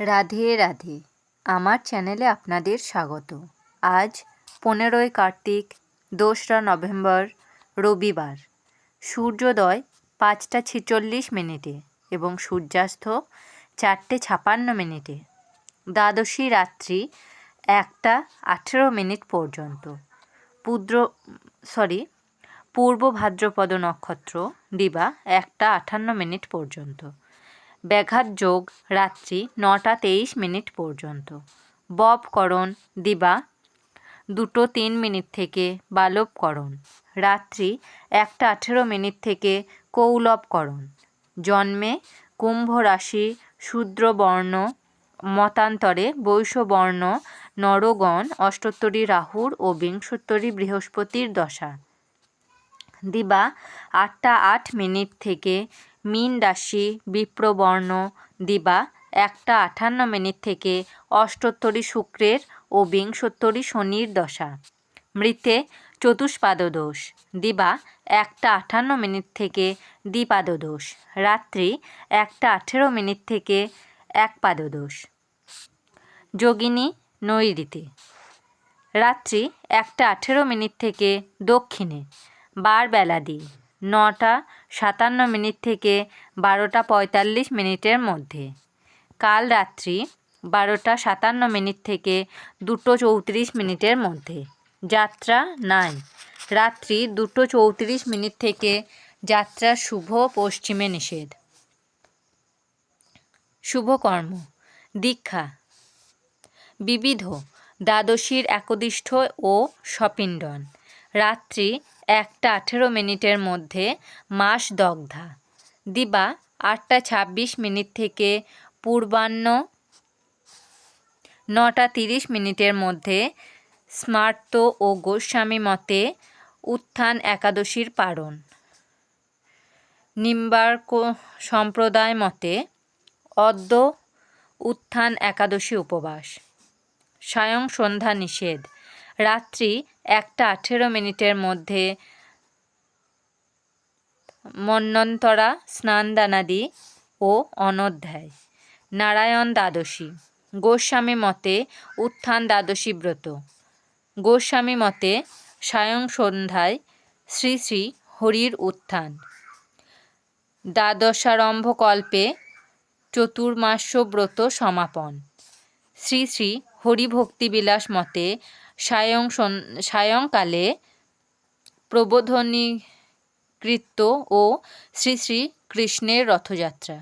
রাধে রাধে। আমার চ্যানেলে আপনাদের স্বাগত। আজ পনেরোই কার্তিক, দোসরা নভেম্বর, রবিবার। সূর্যোদয় পাঁচটা ছেচল্লিশ মিনিটে এবং সূর্যাস্ত চারটে ছাপান্ন মিনিটে। দ্বাদশী রাত্রি একটা আঠেরো মিনিট পর্যন্ত। পুদ্র, সরি, পূর্ব ভাদ্রপদ নক্ষত্র দিবা একটা আটান্ন মিনিট পর্যন্ত। ব্যাঘাত যোগ রাত্রি নটা তেইশ মিনিট পর্যন্ত। ববকরণ দিবা, দুটো তিন মিনিট থেকে বালবকরণ রাত্রি একটা আঠেরো মিনিট থেকে কৌলবকরণ জন্মে কুম্ভ রাশি শূদ্রবর্ণ, মতান্তরে বৈশ্যবর্ণ নরগণ, অষ্টোত্তরী রাহুর ও বিংশোত্তরী বৃহস্পতির দশা। দিবা আটটা আট মিনিট থেকে মীন রাশি, বিপ্রবর্ণ, দিবা, একটা আটান্ন মিনিট থেকে অষ্টোত্তরী শুক্রের ও বিংশোত্তরী শনির দশা। মৃতে চতুষ্পাদ দোষ দিবা, একটা আটান্ন মিনিট থেকে দ্বিপাদ দোষ রাত্রি, একটা আঠেরো মিনিট থেকে এক পাদ দোষ যোগিনী নৈরিতে রাত্রি, একটা আঠেরো মিনিট থেকে দক্ষিণে বার বেলাদি নটা সাতান্ন মিনিট থেকে বারোটা পঁয়তাল্লিশ মিনিটের মধ্যে। কাল রাত্রি বারোটা সাতান্ন মিনিট থেকে দুটো চৌত্রিশ মিনিটের মধ্যে। যাত্রা নাই। রাত্রি দুটো চৌত্রিশ মিনিট থেকে যাত্রা শুভ পশ্চিমে নিষেধ। শুভকর্ম। দীক্ষা। বিবিধ। দ্বাদশীর একদিষ্ঠ ও সপিণ্ডন। রাত্রি একটা আঠেরো মিনিটের মধ্যে মাস দগ্ধা। দিবা আটটা ছাব্বিশ মিনিট থেকে পূর্বাহ্ন নটা তিরিশ মিনিটের মধ্যে স্মার্ত ও গোস্বামী মতে উত্থান একাদশীর পারণ। নিম্বার্ক সম্প্রদায় মতে অদ্য উত্থান একাদশী উপবাস। সায়ং সন্ধ্যা নিষেধ। রাত্রি একটা আঠেরো মিনিটের মধ্যে মন্নন্তরা, স্নানদানাদি ও অনধ্যায়। নারায়ণ দ্বাদশী। গোস্বামী মতে উত্থান দ্বাদশী ব্রত। গোস্বামী মতে সায়ং সন্ধ্যায় শ্রী শ্রী হরির উত্থান। দ্বাদশারম্ভকল্পে চতুর্মাস্য ব্রত সমাপন। শ্রী শ্রী হরিভক্তিবিলাস মতে সায়ং সায়ংকালে প্রবোধনী কৃত্য ও শ্রী শ্রী কৃষ্ণের রথযাত্রা।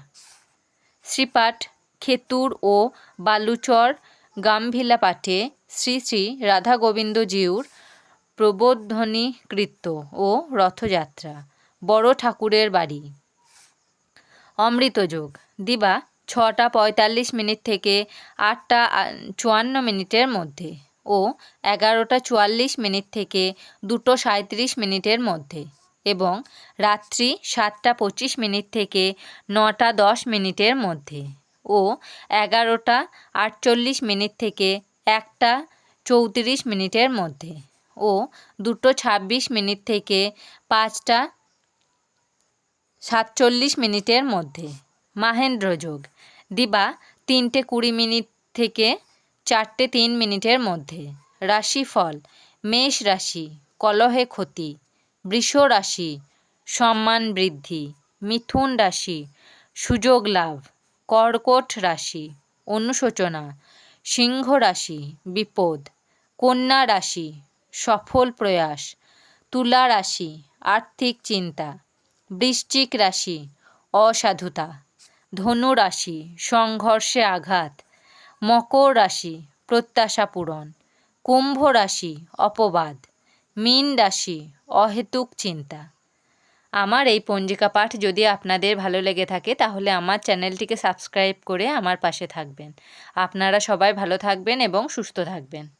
শ্রীপাঠ খেতুর ও বালুচর গাম্ভীলা পাঠে শ্রী শ্রী রাধা গোবিন্দজিউর প্রবোধনী কৃত্য ও রথযাত্রা, বড় ঠাকুরের বাড়ি। অমৃতযোগ, দিবা ছটা পঁয়তাল্লিশ মিনিট থেকে আটটা চুয়ান্ন মিনিটের মধ্যে। ও এগারোটা চুয়াল্লিশ মিনিট থেকে দুটো সাঁত্রিশ মিনিটের মধ্যে এবং রাত্রি সাতটা পঁচিশ মিনিট থেকে নটা দশ মিনিটের মধ্যে। ও এগারোটা আটচল্লিশ মিনিট থেকে একটা চৌত্রিশ মিনিটের মধ্যে। ও দুটো ছাব্বিশ মিনিট থেকে পাঁচটা সাতচল্লিশ মিনিটের মধ্যে। মাহেন্দ্র যোগ দিবা তিনটে কুড়ি মিনিট থেকে চারটে তিন মিনিটের মধ্যে। রাশিফল, মেষ রাশি, কলহে ক্ষতি, বৃষ রাশি, সম্মান বৃদ্ধি, মিথুন রাশি, সুযোগ লাভ, কর্কট রাশি, অনুশোচনা, সিংহ রাশি, বিপদ, কন্যা রাশি, সফল প্রয়াস, তুলা রাশি, আর্থিক চিন্তা, বৃশ্চিক রাশি, অসাধুতা, ধনু রাশি, সংঘর্ষে আঘাত মকর রাশি, প্রত্যাশা পূরণ। কুম্ভ রাশি, অপবাদ। মীন রাশি, অহেতুক চিন্তা। আমার এই পঞ্জিকা পাঠ যদি আপনাদের ভালো লেগে থাকে, তাহলে আমার চ্যানেলটিকে সাবস্ক্রাইব করে আমার পাশে থাকবেন। আপনারা সবাই ভালো থাকবেন এবং সুস্থ থাকবেন।